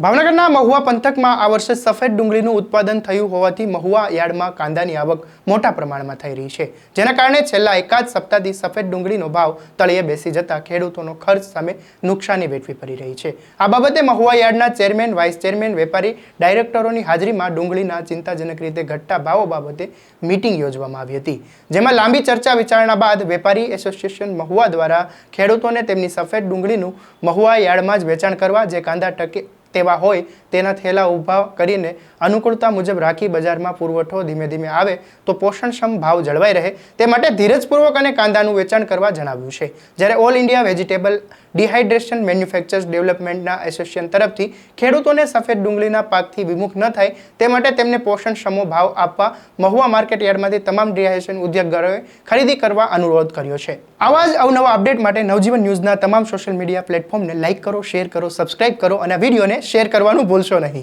ભાવનગરના મહુવા પંથકમાં આ વર્ષે સફેદ ડુંગળીનું ઉત્પાદન થયું હોવાથી મહુવા યાર્ડમાં કાંદાની આવક મોટા પ્રમાણમાં થઈ રહી છે. જેના કારણે છેલ્લા એકાદ સપ્તાહથી સફેદ ડુંગળીનો ભાવ તળિયે બેસી જતા ખેડૂતોનો ખર્ચ સામે નુકસાની વેઠવી પડી રહી છે. આ બાબતે મહુવા યાર્ડના ચેરમેન, વાઇસ ચેરમેન, વેપારી, ડાયરેક્ટરોની હાજરીમાં ડુંગળીના ચિંતાજનક રીતે ઘટતા ભાવો બાબતે મીટિંગ યોજવામાં આવી હતી. જેમાં લાંબી ચર્ચા વિચારણા બાદ વેપારી એસોસિએશન મહુવા દ્વારા ખેડૂતોને તેમની સફેદ ડુંગળીનું મહુવા યાર્ડમાં જ વેચાણ કરવા જે કાંદા ટકે તેવા હોય તેના થેલા ઊભા કરીને અનુકૂળતા મુજબ રાખી બજારમાં પુરવઠો ધીમે ધીમે આવે તો પોષણક્ષમ ભાવ જળવાઈ રહે. તે માટે ધીરજપૂર્વક અને કાંદાનું વેચાણ કરવા જણાવ્યું છે. જ્યારે all India vegetable dehydration manufacturers ડેવલપમેન્ટના association તરફથી ખેડૂતોને સફેદ ડુંગળીના પાકથી વિમુખ ન થાય તે માટે તેમને પોષણક્ષમો ભાવ આપવા મહુવા માર્કેટ યાર્ડમાંથી તમામ ડિહાઇડ્રેશન ઉદ્યોગકારોએ ખરીદી કરવા અનુરોધ કર્યો છે. આવા જ અવનવા અપડેટ માટે નવજીવન ન્યૂઝના તમામ સોશિયલ મીડિયા પ્લેટફોર્મને લાઇક કરો, શેર કરો, સબસ્ક્રાઇબ કરો અને વિડીયોને શેર કરવાનું ભૂલશો નહીં.